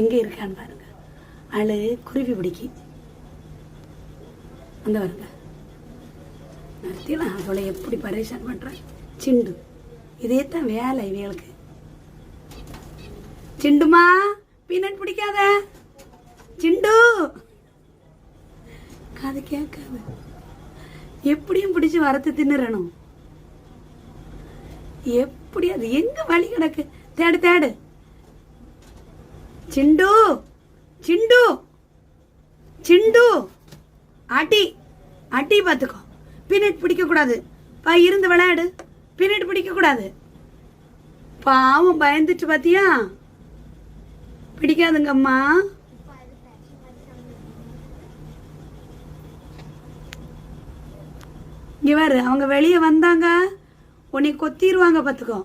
எங்கே இருக்கான்னு பாருங்க. அழு குருவி பிடிக்கி. அந்த வருங்க நிறுத்திலாம் அதோட எப்படி பரேஷான் பண்ணுறேன் சிண்டு. இதே தான் வேலை இவங்களுக்கு சிண்டுமா? பீனட் பிடிக்காத. சிண்டு. காது கேட்காது. எப்படியும் பிடிச்சி வரத்து தின்னுறணும். எப்படி அது எங்க வழி கிடக்கு? தேடு தேடு. சிண்டு சிண்டு சிண்டு. அடி அடி பார்த்துக்கோ. பீனட் பிடிக்க கூடாது பா இருந்து விளையாடு. பீனட் பிடிக்க கூடாது பாவம் பயந்துட்டு பாத்தியா? பிடிக்காதுங்கம்மா. இங்க பாரு அவங்க வெளியே வந்தாங்க. உன்னை கொத்திடுவாங்க பார்த்துக்கோ.